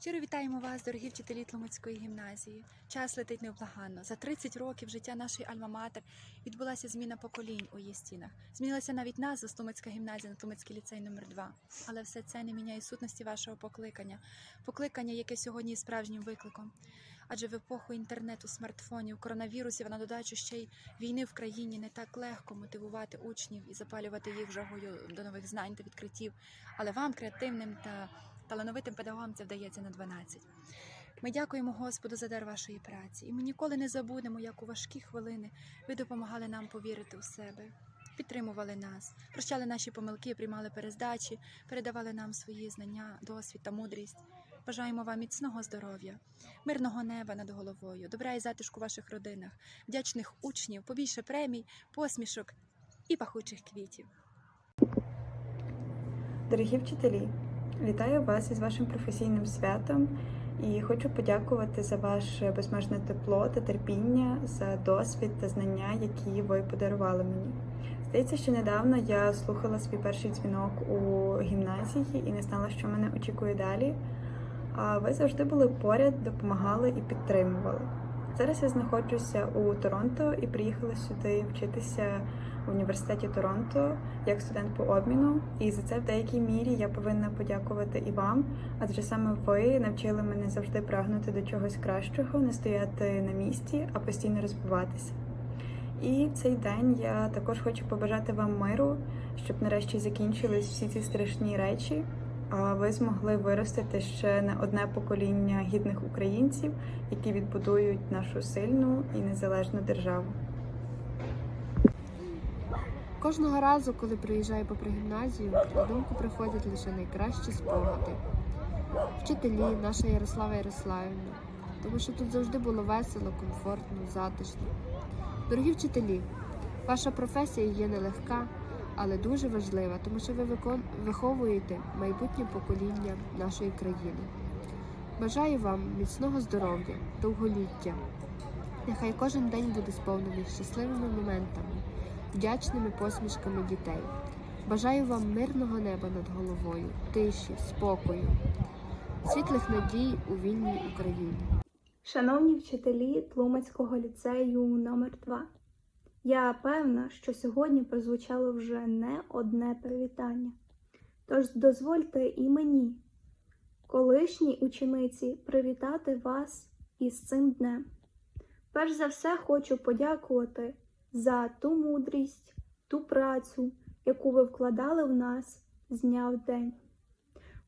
Щиро вітаємо вас, дорогі вчителі Тлумацької гімназії. Час летить невблаганно. За 30 років життя нашої Альма-Матер відбулася зміна поколінь у її стінах. Змінилася навіть назва Тлумацька гімназія на Тлумацький ліцей номер 2 Але все це не міняє сутності вашого покликання. Покликання, яке сьогодні є справжнім викликом. Адже в епоху інтернету, смартфонів, коронавірусів, а на додачу ще й війни в країні не так легко мотивувати учнів і запалювати їх жагою до нових знань та відкриттів. Але вам, креативним та талановитим педагогам, це вдається на 12. Ми дякуємо Господу за дар вашої праці, і ми ніколи не забудемо, як у важкі хвилини ви допомагали нам повірити у себе, підтримували нас, прощали наші помилки, приймали перездачі, передавали нам свої знання, досвід та мудрість. Бажаємо вам міцного здоров'я, мирного неба над головою, добра і затишку в ваших родинах, вдячних учнів, побільше премій, посмішок і пахучих квітів. Дорогі вчителі, вітаю вас із вашим професійним святом і хочу подякувати за ваше безмежне тепло та терпіння, за досвід та знання, які ви подарували мені. Здається, що недавно я слухала свій перший дзвінок у гімназії і не знала, що мене очікує далі. А ви завжди були поряд, допомагали і підтримували. Зараз я знаходжуся у Торонто і приїхала сюди вчитися в університеті Торонто як студент по обміну. І за це в деякій мірі я повинна подякувати і вам, адже саме ви навчили мене завжди прагнути до чогось кращого, не стояти на місці, а постійно розвиватися. І в цей день я також хочу побажати вам миру, щоб нарешті закінчились всі ці страшні речі. Ви змогли виростити ще не одне покоління гідних українців, які відбудують нашу сильну і незалежну державу. Кожного разу, коли приїжджаю попри гімназію, на думку приходять лише найкращі спогади. Вчителі, наша Ярослава Ярославівна, тому що тут завжди було весело, комфортно, затишно. Дорогі вчителі, ваша професія є нелегка, але дуже важлива, тому що ви виховуєте майбутнє покоління нашої країни. Бажаю вам міцного здоров'я, довголіття. Нехай кожен день буде сповнений щасливими моментами вдячними посмішками дітей. Бажаю вам мирного неба над головою, тиші, спокою, світлих надій у вільній Україні. Шановні вчителі Тлумацького ліцею номер 2 я певна, що сьогодні прозвучало вже не одне привітання. Тож дозвольте і мені, колишній учениці, привітати вас із цим днем. Перш за все хочу подякувати за ту мудрість, ту працю, яку ви вкладали в нас з дня в день.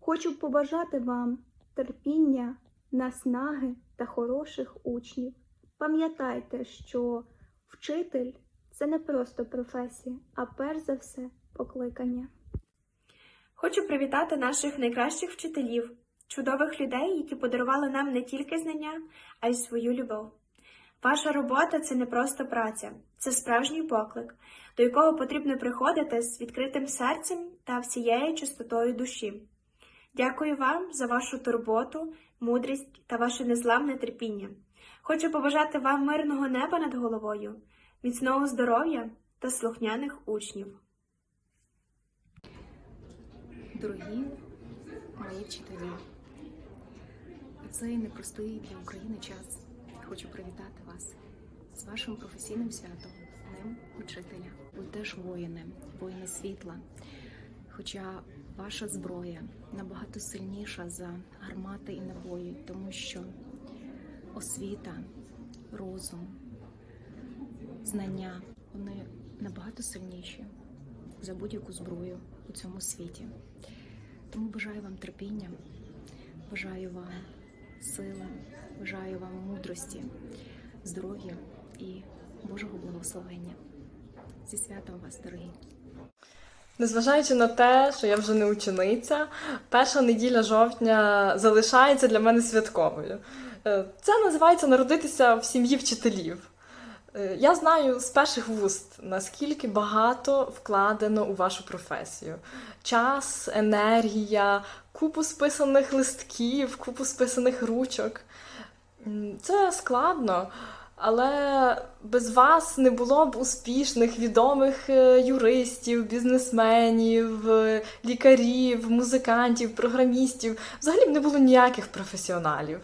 Хочу побажати вам терпіння, наснаги та хороших учнів. Пам'ятайте, що вчитель це не просто професія, а перш за все покликання. Хочу привітати наших найкращих вчителів, чудових людей, які подарували нам не тільки знання, а й свою любов. Ваша робота це не просто праця, це справжній поклик, до якого потрібно приходити з відкритим серцем та всією чистотою душі. Дякую вам за вашу турботу, мудрість та ваше незламне терпіння. Хочу побажати вам мирного неба над головою, міцного здоров'я та слухняних учнів. Дорогі мої вчителі, у цей непростий для України час хочу привітати вас з вашим професійним святом, Днем Учителя. Ви теж воїни, воїни світла. Хоча ваша зброя набагато сильніша за гармати і набої, тому що освіта, розум, знання вони набагато сильніші за будь-яку зброю у цьому світі. Тому бажаю вам терпіння, бажаю вам сили, бажаю вам мудрості, здоров'я і Божого благословення. Зі святом вас, дорогі! Незважаючи на те, що я вже не учениця, перша неділя жовтня залишається для мене святковою. Е, Це називається народитися в сім'ї вчителів. Е, Я знаю з перших вуст, наскільки багато вкладено у вашу професію: час, енергія, купу списаних листків, купу списаних ручок. Це складно, Але без вас не було б успішних, відомих е, юристів, бізнесменів, е, лікарів, музикантів, програмістів. Взагалі б не було ніяких професіоналів.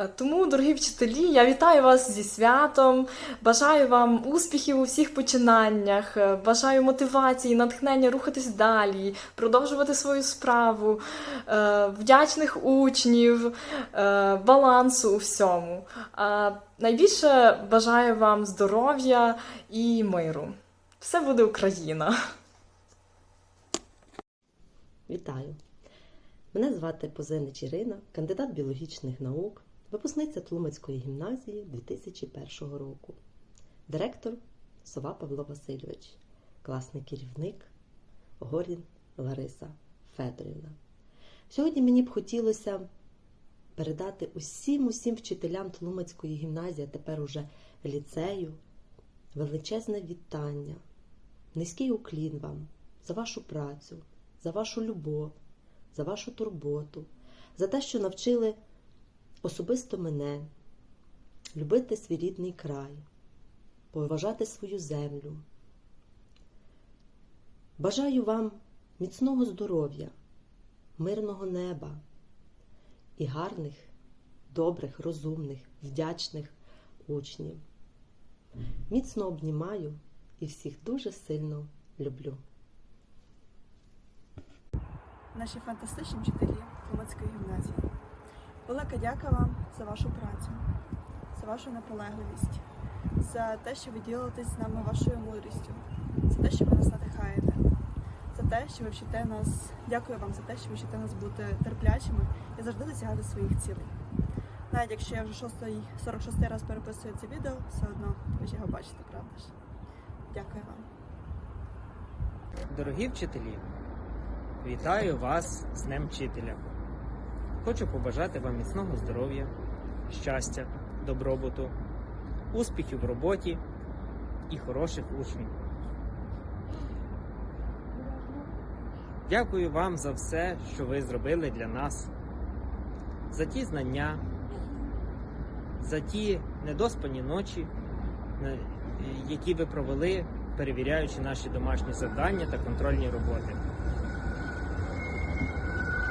Е, Тому, дорогі вчителі, я вітаю вас зі святом, бажаю вам успіхів у всіх починаннях, е, бажаю мотивації, натхнення рухатись далі, продовжувати свою справу, е, вдячних учнів, балансу у всьому. А найбільше бажаю вам здоров'я і миру. Все буде Україна! Вітаю! Мене звати Позинич Ірина, кандидат біологічних наук, випускниця Тлумацької гімназії 2001 року, директор Сова Павло Васильович, класний керівник Горін Лариса Федорівна. Сьогодні мені б хотілося передати усім усім вчителям Тлумацької гімназії, а тепер уже ліцею, величезне вітання, низький уклін вам за вашу працю, за вашу любов за вашу турботу, за те, що навчили особисто мене любити свій рідний край, поважати свою землю. Бажаю вам міцного здоров'я, мирного неба і гарних, добрих, розумних, вдячних учнів. Міцно обнімаю і всіх дуже сильно люблю. наші фантастичні вчителі Тлумацької гімназії. Велика дяка вам за вашу працю, за вашу наполегливість, за те, що ви ділитесь з нами вашою мудрістю, за те, що ви нас надихаєте, за те, що ви вчите нас. Дякую вам за те, що ви вчите нас бути терплячими і завжди досягати своїх цілей. Навіть якщо я вже шостий, 46 раз переписую це відео, все одно ви ж його бачите, правда ж? Дякую вам. Дорогі вчителі, вітаю вас з Днем Вчителя. Хочу побажати вам міцного здоров'я, щастя, добробуту, успіхів в роботі і хороших учнів. Дякую вам за все, що ви зробили для нас, за ті знання, за ті недоспані ночі, які ви провели, перевіряючи наші домашні завдання та контрольні роботи.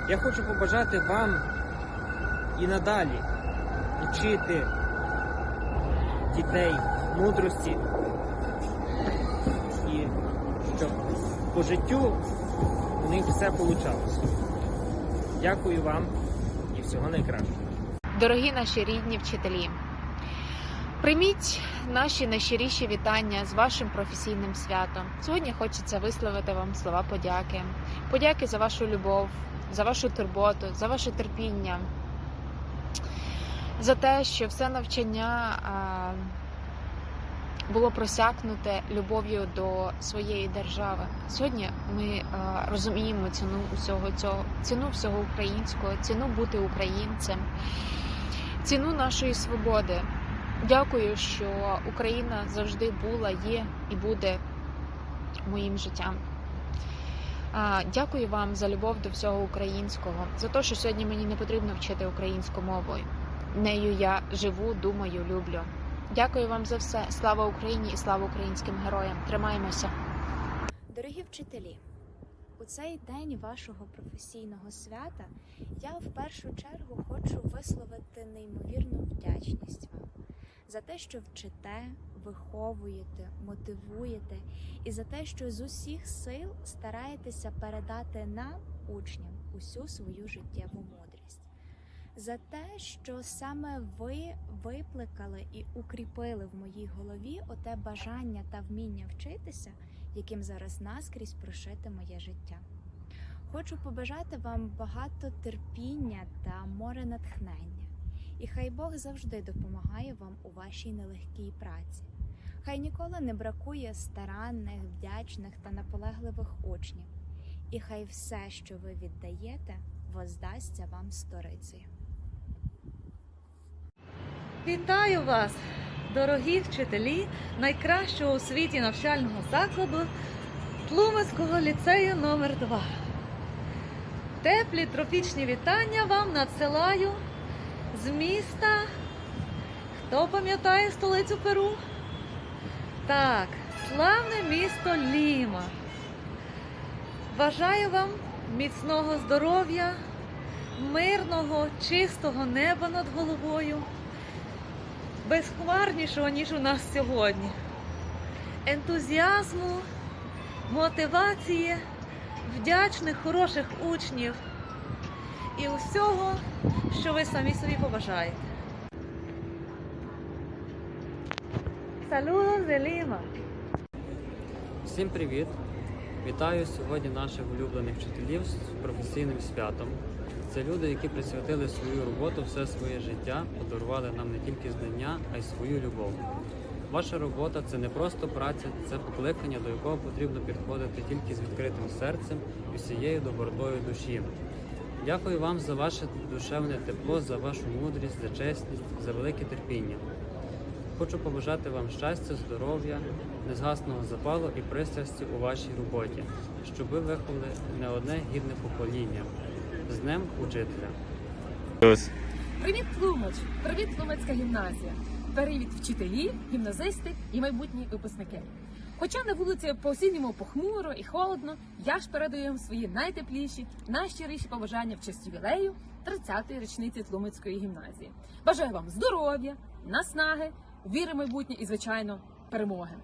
Я хочу побажати вам і надалі вчити дітей мудрості і щоб по життю у них все вийшло. Дякую вам і всього найкращого. Дорогі наші рідні вчителі, прийміть наші найщиріші вітання з вашим професійним святом. Сьогодні хочеться висловити вам слова подяки. Подяки за вашу любов, за вашу турботу, за ваше терпіння, за те, що все навчання було просякнуте любов'ю до своєї держави. Сьогодні ми розуміємо ціну усього цього, ціну всього українського, ціну бути українцем ціну нашої свободи. Дякую, що Україна завжди була, є і буде моїм життям. Дякую вам за любов до всього українського, за те, що сьогодні мені не потрібно вчити українську мову. Нею я живу, думаю, люблю. Дякую вам за все. Слава Україні і слава українським героям. Тримаємося. Дорогі вчителі, у цей день вашого професійного свята я в першу чергу хочу висловити неймовірну вдячність вам за те, що вчите, виховуєте, мотивуєте і за те, що з усіх сил стараєтеся передати нам, учням, усю свою життєву мудрість. За те, що саме ви викликали і укріпили в моїй голові оте бажання та вміння вчитися, яким зараз наскрізь прошите моє життя. Хочу побажати вам багато терпіння та море натхнення, і хай Бог завжди допомагає вам у вашій нелегкій праці. Хай ніколи не бракує старанних, вдячних та наполегливих учнів, і хай все, що ви віддаєте, воздасться вам сторицею. Вітаю вас, дорогі вчителі найкращого у світі навчального закладу Тлумацького ліцею номер 2 Теплі тропічні вітання вам надсилаю з міста Хто пам'ятає столицю Перу? Так, славне місто Ліма. Бажаю вам міцного здоров'я, мирного, чистого неба над головою, безхмарнішого, ніж у нас сьогодні. Ентузіазму, мотивації, вдячних, хороших учнів і усього, що ви самі собі побажаєте. Saludos de Lima! Всім привіт! Вітаю сьогодні наших улюблених вчителів з професійним святом. Це люди, які присвятили свою роботу все своє життя, подарували нам не тільки знання, а й свою любов. Ваша робота це не просто праця, це покликання, до якого потрібно підходити тільки з відкритим серцем і всією добротою душі. Дякую вам за ваше душевне тепло, за вашу мудрість, за чесність, за велике терпіння. Хочу побажати вам щастя, здоров'я, незгасного запалу і пристрасті у вашій роботі, щоб ви виховали не одне гідне покоління. З Днем Учителя! Привіт, Тлумач! Привіт, Тлумацька гімназія! Привіт, вчителі, гімназисти і майбутні випускники. Хоча на вулиці по осінньому похмуро і холодно, я ж передаю вам свої найтепліші, найщиріші побажання в честь ювілею 30-ї річниці Тлумацької гімназії. Бажаю вам здоров'я, наснаги, віри в майбутнє і, звичайно, перемоги.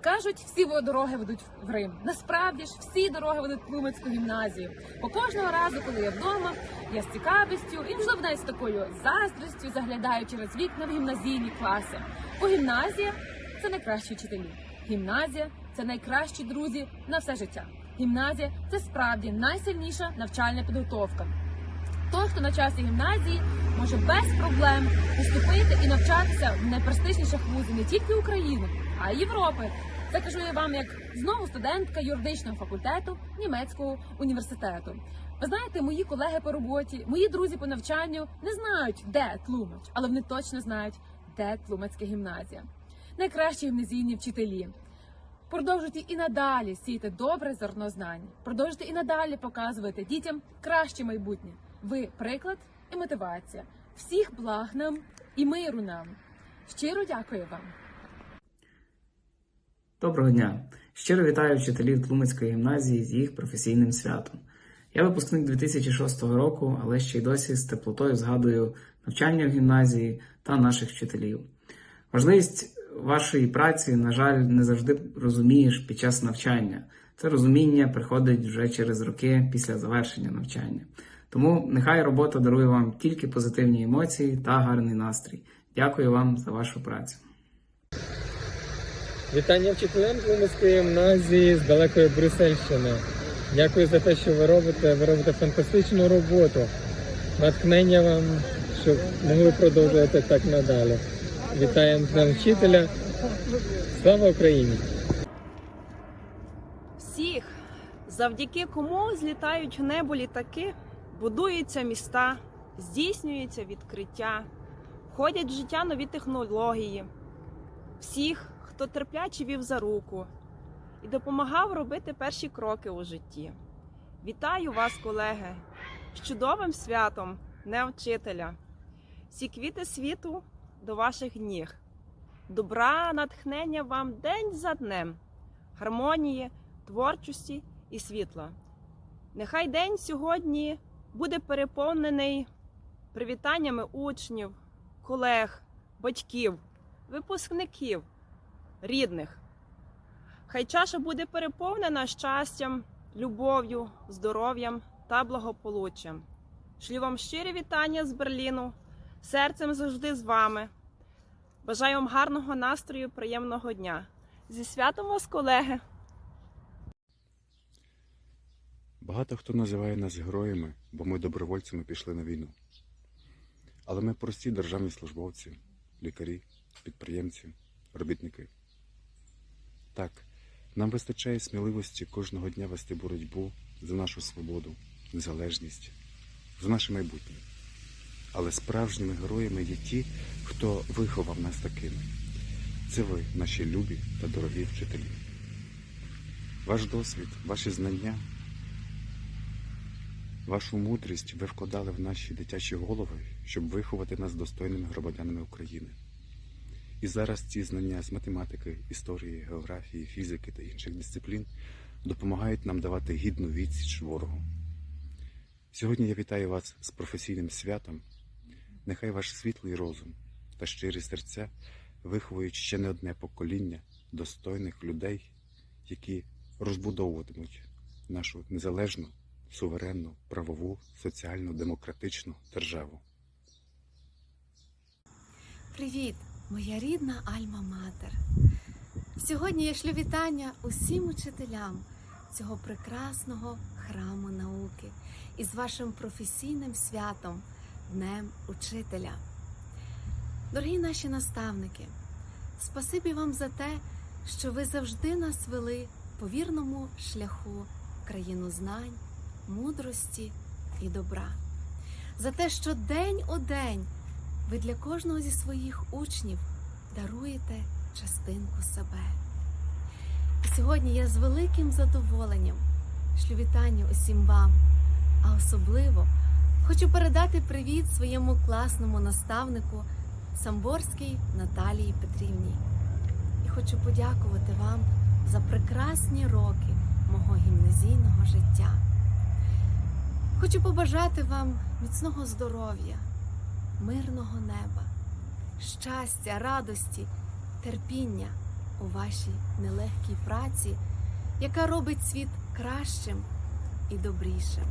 Кажуть, всі дороги ведуть в Рим. Насправді ж всі дороги ведуть в Тлумацьку гімназію. Бо кожного разу, коли я вдома, я з цікавістю і можливо навіть з такою заздрістю заглядаю через вікна в гімназійні класи. Бо гімназія це найкращі вчителі. Гімназія це найкращі друзі на все життя. Гімназія це справді найсильніша навчальна підготовка. Той, хто навчався в гімназії, може без проблем поступити і навчатися в найпрестижніших вузів не тільки України, а й Європи. Це кажу я вам як знову студентка юридичного факультету німецького університету. Ви знаєте, мої колеги по роботі, мої друзі по навчанню не знають, де Тлумач, але вони точно знають, де Тлумацька гімназія. Найкращі гімназійні вчителі. Продовжуйте і надалі сіяти добре зерно знань. Продовжуйте і надалі показувати дітям краще майбутнє. Ви приклад і мотивація. Всіх благ нам і миру нам. Щиро дякую вам. Доброго дня! Щиро вітаю вчителів Тлумацької гімназії з їх професійним святом. Я випускник 2006 року, але ще й досі з теплотою згадую навчання в гімназії та наших вчителів. Важливість вашої праці, на жаль, не завжди розумієш під час навчання. Це розуміння приходить вже через роки після завершення навчання. Тому нехай робота дарує вам тільки позитивні емоції та гарний настрій. Дякую вам за вашу працю. Вітання вчителям Тлумацької гімназії з далекої Брюссельщини. Дякую за те, що ви робите. Ви робите фантастичну роботу. Натхнення вам, щоб могли продовжувати так надалі. Вітаємо з вчителя. Слава Україні! всіх, завдяки кому злітають в небо літаки, будуються міста, здійснюється відкриття, входять в життя нові технології, всіх, хто терпляче вів за руку і допомагав робити перші кроки у житті. Вітаю вас, колеги, з чудовим святом Дня вчителя. Всі квіти світу до ваших ніг. Добра, натхнення вам день за днем, гармонії, творчості і світла. Нехай день сьогодні буде переповнений привітаннями учнів, колег, батьків, випускників, рідних. Хай чаша буде переповнена щастям, любов'ю, здоров'ям та благополуччям. Шлю вам щирі вітання з Берліну, серцем завжди з вами. Бажаю вам гарного настрою, приємного дня. Зі святом вас, колеги! Багато хто називає нас героями, бо ми добровольцями пішли на війну. Але ми прості державні службовці, лікарі, підприємці, робітники. Так, нам вистачає сміливості кожного дня вести боротьбу за нашу свободу, незалежність, за наше майбутнє. Але справжніми героями є ті, хто виховав нас такими. Це ви, наші любі та дорогі вчителі. Ваш досвід, ваші знання, вашу мудрість ви вкладали в наші дитячі голови, щоб виховати нас достойними громадянами України. І зараз ці знання з математики, історії, географії, фізики та інших дисциплін допомагають нам давати гідну відсіч ворогу. Сьогодні я вітаю вас з професійним святом. Нехай ваш світлий розум та щирі серця виховують ще не одне покоління достойних людей, які розбудовуватимуть нашу незалежну, суверенну, правову, соціальну, демократичну державу. Привіт, моя рідна Альма-Матер. Сьогодні я шлю вітання усім учителям цього прекрасного храму науки із вашим професійним святом, Днем Учителя. Дорогі наші наставники, спасибі вам за те, що ви завжди нас вели по вірному шляху країну знань, мудрості і добра. За те, що день у день ви для кожного зі своїх учнів даруєте частинку себе. І сьогодні я з великим задоволенням шлю вітання усім вам, а особливо хочу передати привіт своєму класному наставнику Самборській Наталії Петрівні. І хочу подякувати вам за прекрасні роки мого гімназійного життя. Хочу побажати вам міцного здоров'я, мирного неба, щастя, радості, терпіння у вашій нелегкій праці, яка робить світ кращим і добрішим.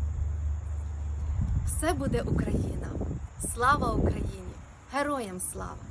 Все буде Україна! Слава Україні! Героям слава!